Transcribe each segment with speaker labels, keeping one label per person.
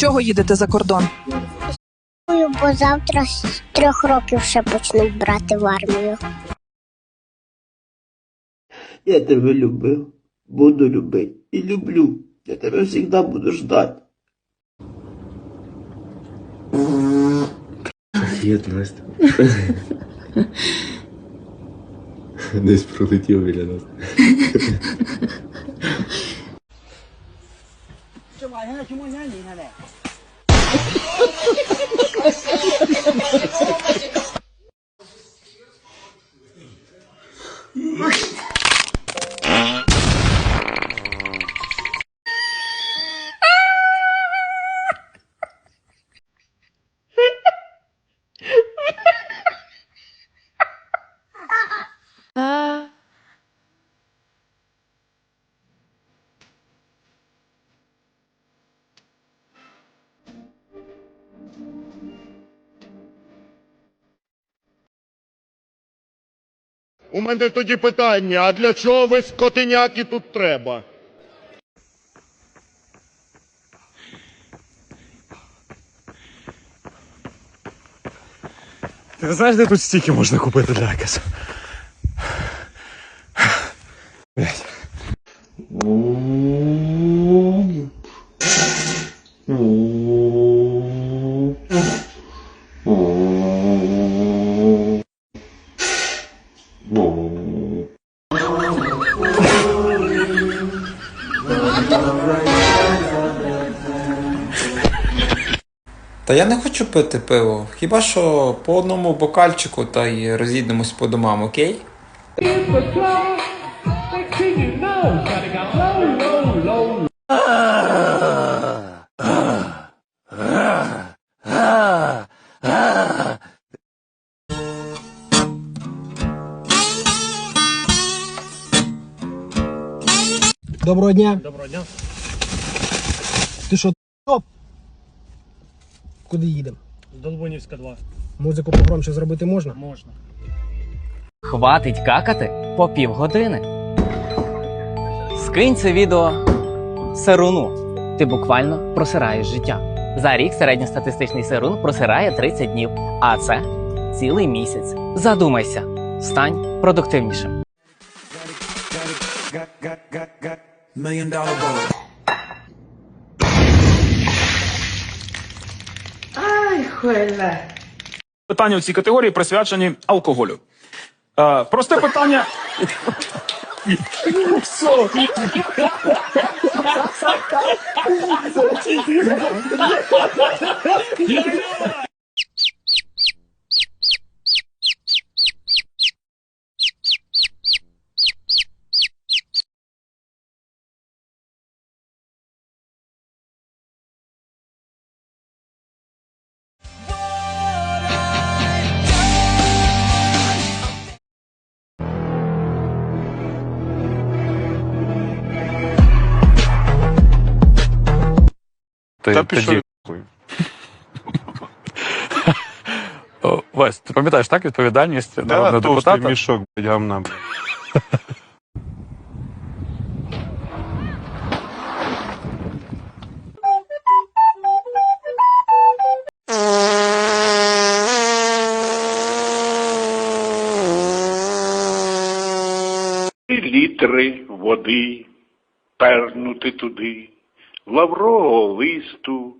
Speaker 1: чого їдете за кордон?
Speaker 2: Бо завтра з трьох років ще почнуть брати в армію.
Speaker 3: Я тебе любив, буду любити і люблю. Я тебе завжди буду ждати.
Speaker 4: Привіт, Настя. Десь пролетів біля нас.
Speaker 5: 现在九毛钱一斤现在 У мене тоді питання: а для чого ви скотиняки тут треба?
Speaker 6: Ти знаєш, де тут стільки можна купити для
Speaker 7: Та я не хочу пити пиво. Хіба що по одному бокальчику та й розійдемось по домам, окей?
Speaker 8: Доброго дня.
Speaker 6: Доброго дня.
Speaker 8: Ти що, топ? Куди їдемо?
Speaker 6: Долбунівська 2.
Speaker 8: Музику погромче зробити можна?
Speaker 6: Можна.
Speaker 9: Хватить какати по півгодини. Скинь це відео Серуну. Ти буквально просираєш життя. За рік середньостатистичний Серун просирає 30 днів, а це цілий місяць. Задумайся, стань продуктивнішим.
Speaker 10: Питання у цій категорії присвячені алкоголю. Е, просте питання. Та пішов
Speaker 6: тоді... Вась, ти пам'ятаєш так відповідальність народного депутата?
Speaker 5: мішок, гамна.
Speaker 11: літри води, пернути туди, лаврового листу,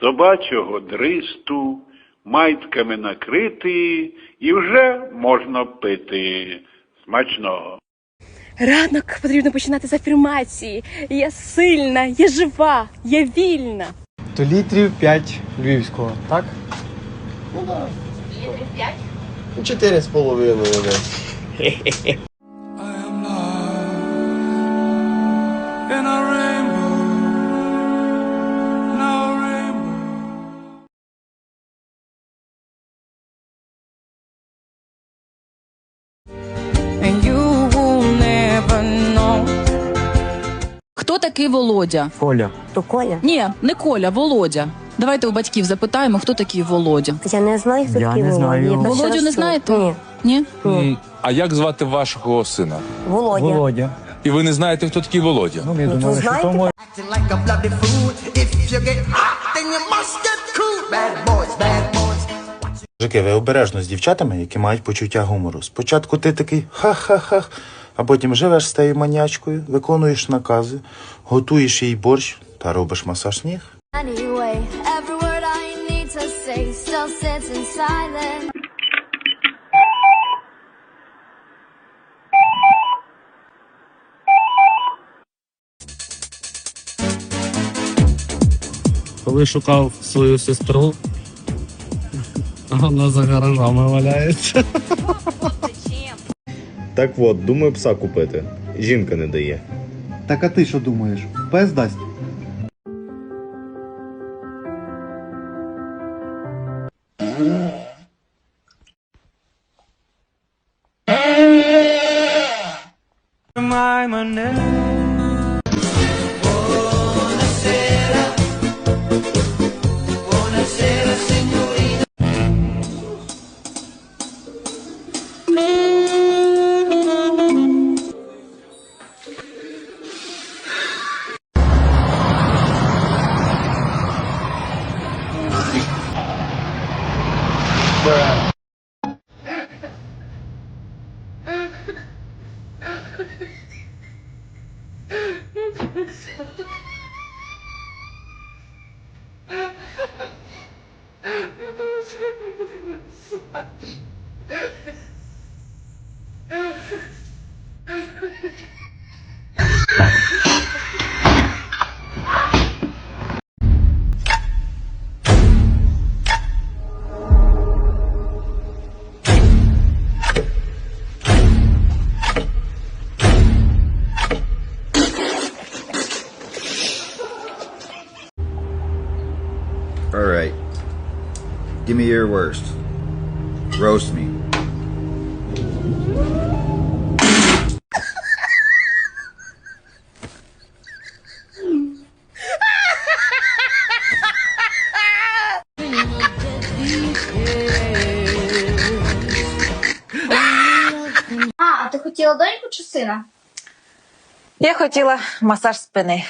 Speaker 11: собачого дристу, майтками накрити, і вже можна пити. Смачного.
Speaker 1: Ранок потрібно починати з афірмації. Я сильна, я жива, я вільна.
Speaker 8: То літрів 5 львівського, так?
Speaker 3: Ну так. Літрів п'ять? Чотири з половиною десь.
Speaker 1: такий Володя?
Speaker 8: Коля.
Speaker 2: То Коля?
Speaker 1: Ні, не Коля, Володя. Давайте у батьків запитаємо, хто такий Володя.
Speaker 2: Я не знаю, хто
Speaker 8: Я
Speaker 2: такий
Speaker 8: не
Speaker 2: Володя.
Speaker 8: знаю.
Speaker 2: Я
Speaker 1: Володю не знаєте?
Speaker 2: Ні.
Speaker 1: Ні?
Speaker 2: Ні.
Speaker 10: А як звати вашого сина?
Speaker 2: Володя.
Speaker 8: Володя.
Speaker 10: І ви не знаєте, хто такий Володя?
Speaker 8: Ну, ми
Speaker 2: Ну, то
Speaker 8: що
Speaker 2: знаєте,
Speaker 8: то може.
Speaker 12: Жики, ви обережно з дівчатами, які мають почуття гумору. Спочатку ти такий ха-ха-ха, а потім живеш з тією манячкою, виконуєш накази, готуєш їй борщ та робиш масаж ніг.
Speaker 13: Anyway, every word I need to say still sits in silence.
Speaker 8: Коли шукав свою сестру, вона за гаражами валяється.
Speaker 14: Так от, думаю пса купити. Жінка не дає.
Speaker 8: Так а ти що думаєш? Пес дасть?
Speaker 12: Alright. Me your worst. Roast me.
Speaker 2: А, а ти хотіла доньку чи сина?
Speaker 3: Я хотіла масаж спини.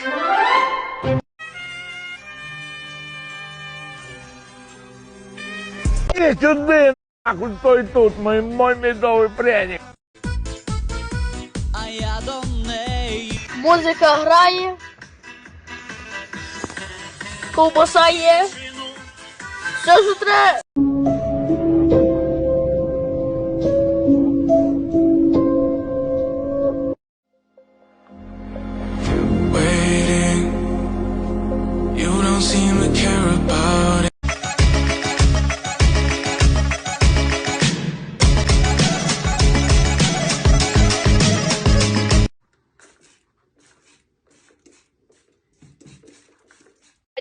Speaker 15: Сюди, нахуй, стой тут, мой, мой медовий пряник.
Speaker 2: Музика грає. Ковбаса є. Все ж треба.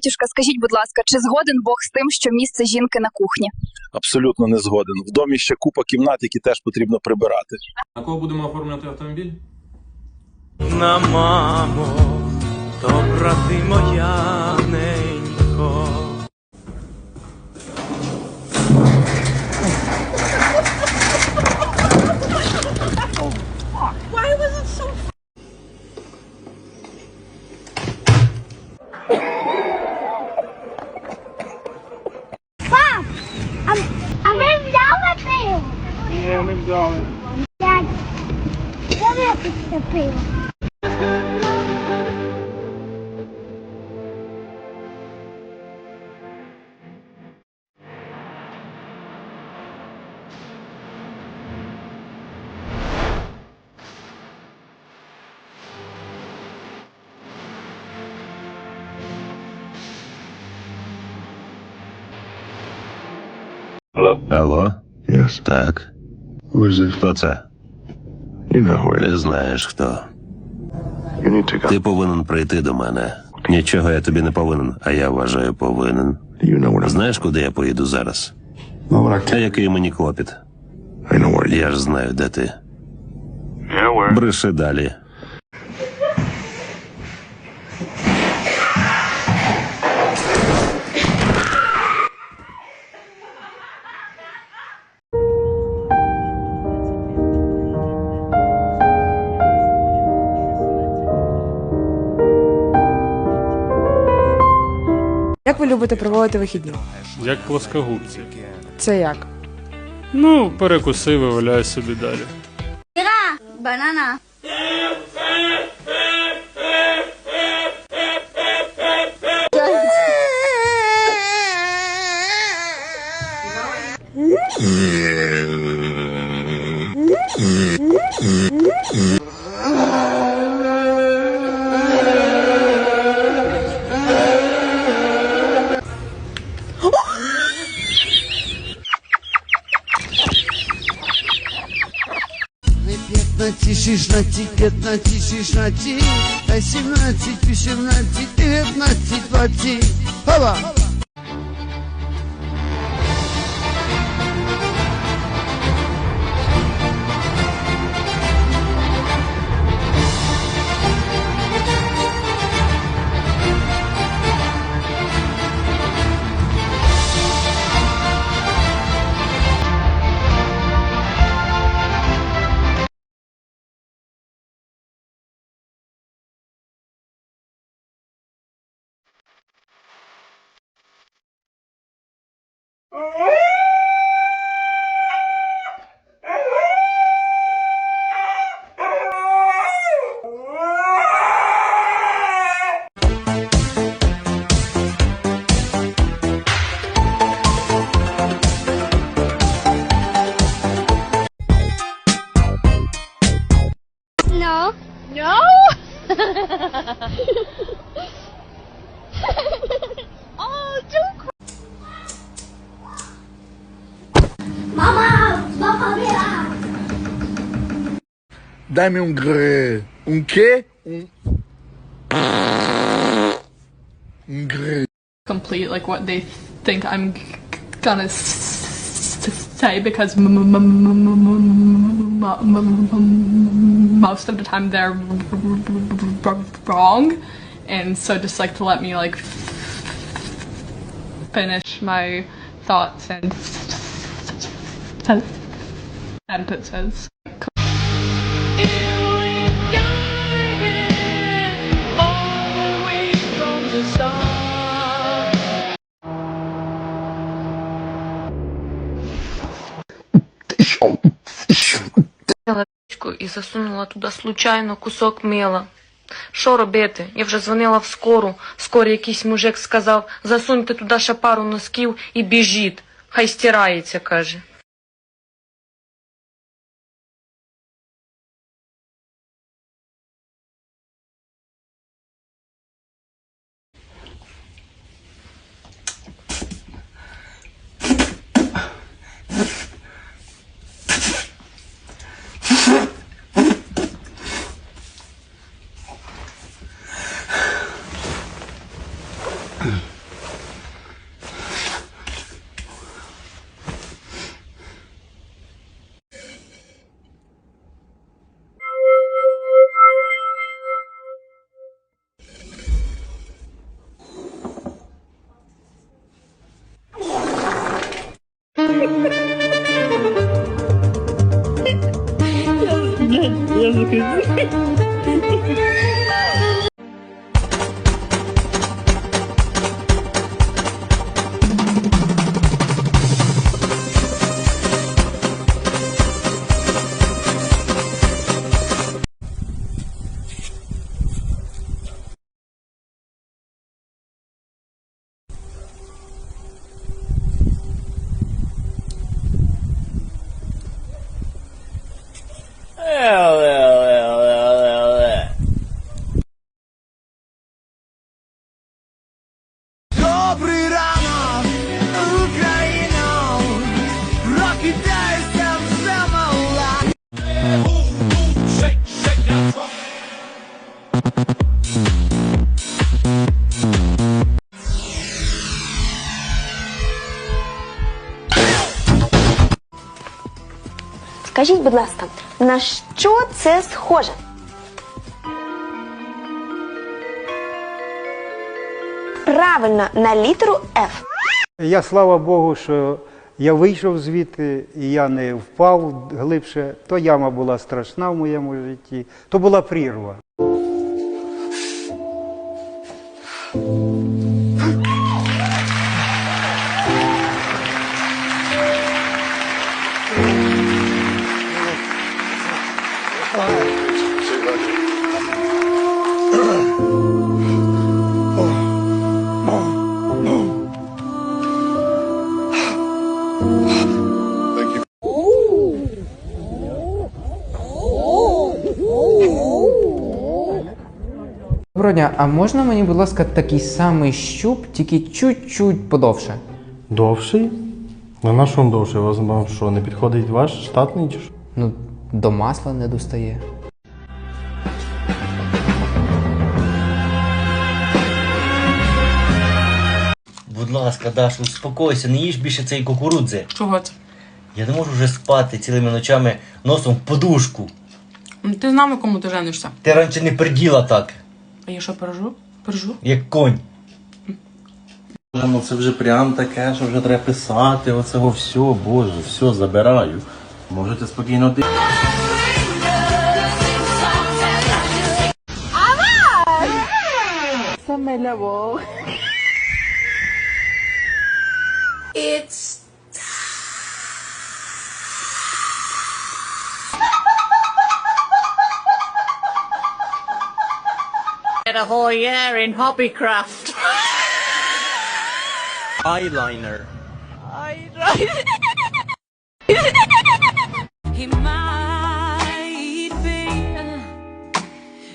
Speaker 3: Батюшка, скажіть, будь ласка, чи згоден Бог з тим, що місце жінки на кухні?
Speaker 14: Абсолютно не згоден. В домі ще купа кімнат, які теж потрібно прибирати.
Speaker 16: На кого будемо оформляти автомобіль?
Speaker 8: На мамо, добра ти моя ненько.
Speaker 2: А, а ви взяли пиво? Ні, не взяли. Дядь, де випустите пиво?
Speaker 14: Алло? Так. Хто це? Ти знаєш хто. Ти повинен прийти до мене. Нічого я тобі не повинен, а я вважаю повинен. Знаєш, куди я поїду зараз? А який мені клопіт? Я ж знаю, де ти. Бреши далі.
Speaker 3: Як
Speaker 2: ви любите проводити вихідні?
Speaker 16: Як плоскогубці.
Speaker 2: Це як?
Speaker 16: Ну, перекусив і валяй собі далі.
Speaker 15: Іра, банана.
Speaker 17: 16,
Speaker 15: 15, 16, 17, 18,
Speaker 17: 19, 20. Хава!
Speaker 18: dá-me um gr. Um quê? Um. Um gr.
Speaker 19: Complete, like what they think I'm gonna say because most of the time they're wrong. And so just like to let me like finish my thoughts and sentences.
Speaker 11: І засунула туди случайно кусок мила. Що робити? Я вже дзвонила в скору. Скоро якийсь мужик сказав, засуньте туди ще пару носків і біжіть. Хай стирається, каже.
Speaker 20: Скажіть, будь ласка, на що це схоже? Правильно, на літеру F.
Speaker 21: Я слава Богу, що я вийшов звідти і я не впав глибше. То яма була страшна в моєму житті, то була прірва.
Speaker 22: Доброго дня, а можна мені, будь ласка, такий самий щуп, тільки чуть-чуть подовше?
Speaker 23: Довший? На нашому довше, вас вам що, не підходить ваш штатний чи що?
Speaker 22: Ну, до масла не достає.
Speaker 20: Будь ласка, Даш, успокойся, не їж більше цієї кукурудзи.
Speaker 24: Чого це?
Speaker 20: Я не можу вже спати цілими ночами носом в подушку.
Speaker 24: Ну, Ти знав, на кому ти женишся.
Speaker 20: Ти раніше не приділа так,
Speaker 24: А я що пережу? Пережу?
Speaker 20: як конь.
Speaker 12: Ну це вже прям таке, що вже треба писати, оцього все, боже, все, забираю. Можете спокійно ти.
Speaker 1: Саме ляво.
Speaker 25: It's
Speaker 26: a whole year in hobbycraft.
Speaker 8: Eyeliner.
Speaker 25: He might be,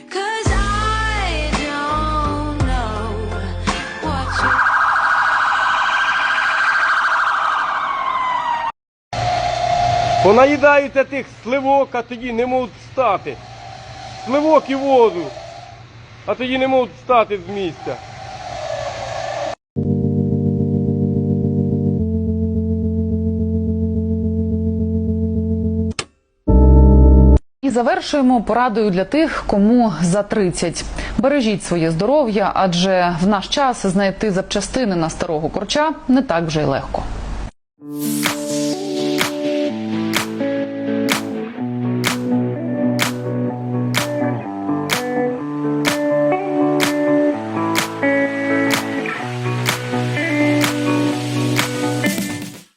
Speaker 25: cause I don't know what you.
Speaker 27: Понаїдаються тих сливок, а тоді не можуть встати. Сливок і воду, а тоді не можуть встати з місця.
Speaker 28: І завершуємо порадою для тих, кому за 30. Бережіть своє здоров'я, адже в наш час знайти запчастини на старого корча не так вже й легко.